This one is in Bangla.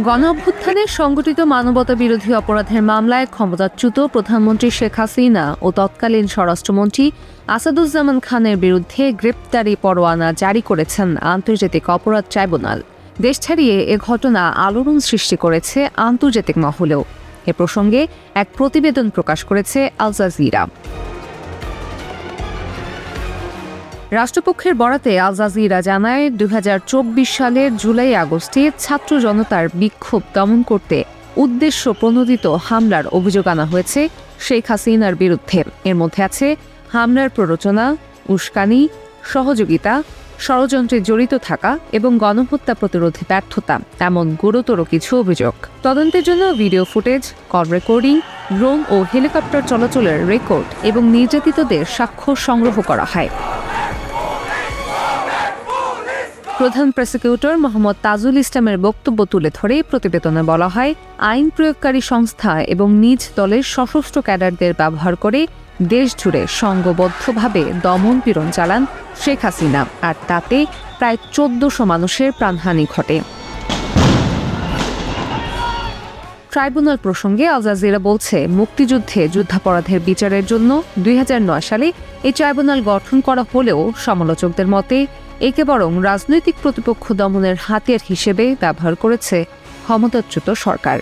গণ অভ্যুত্থানে সংগঠিত মানবতা বিরোধী অপরাধের মামলায় ক্ষমতাচ্যুত প্রধানমন্ত্রী শেখ হাসিনা ও তৎকালীন স্বরাষ্ট্রমন্ত্রী আসাদুজ্জামান খানের বিরুদ্ধে গ্রেপ্তারি পরোয়ানা জারি করেছেন আন্তর্জাতিক অপরাধ ট্রাইব্যুনাল। দেশ ছাড়িয়ে এ ঘটনা আলোড়ন সৃষ্টি করেছে আন্তর্জাতিক মহলেও। এ প্রসঙ্গে এক প্রতিবেদন প্রকাশ করেছে আল জাজিরা। রাষ্ট্রপক্ষের বরাতে আল জাজিরা জানায় দু হাজার চব্বিশ সালের জুলাই আগস্টে ছাত্র জনতার বিক্ষোভ দমন করতে উদ্দেশ্য প্রণোদিত হামলার অভিযোগ আনা হয়েছে শেখ হাসিনার বিরুদ্ধে। এর মধ্যে আছে হামলার প্ররোচনা, উস্কানি, সহযোগিতা, ষড়যন্ত্রে জড়িত থাকা এবং গণহত্যা প্রতিরোধে ব্যর্থতা, এমন গুরুতর কিছু অভিযোগ। তদন্তের জন্য video footage, call recording, drone ও হেলিকপ্টার চলাচলের রেকর্ড এবং নির্যাতিতদের সাক্ষ্য সংগ্রহ করা হয়। প্রধান প্রসিকিউটর মোহাম্মদ তাজুল ইসলামের বক্তব্য তুলে ধরে প্রতিবেদনে বলা হয়, আইন প্রয়োগকারী সংস্থা এবং নিজ দলের সশস্ত্র ক্যাডারদের ব্যবহার করে দেশ জুড়ে সংঘবদ্ধভাবে দমন পীড়ন চালান শেখ হাসিনা। আর তাতে প্রায় চোদ্দশো মানুষের প্রাণহানি ঘটে। ট্রাইব্যুনাল প্রসঙ্গে আল জাজিরা বলছে, মুক্তিযুদ্ধে যুদ্ধাপরাধের বিচারের জন্য দুই হাজার নয় সালে এই ট্রাইব্যুনাল গঠন করা হলেও সমালোচকদের মতে একে বরং রাজনৈতিক প্রতিপক্ষ দমনের হাতিয়ার হিসেবে ব্যবহার করেছে ক্ষমতাচ্যুত সরকার।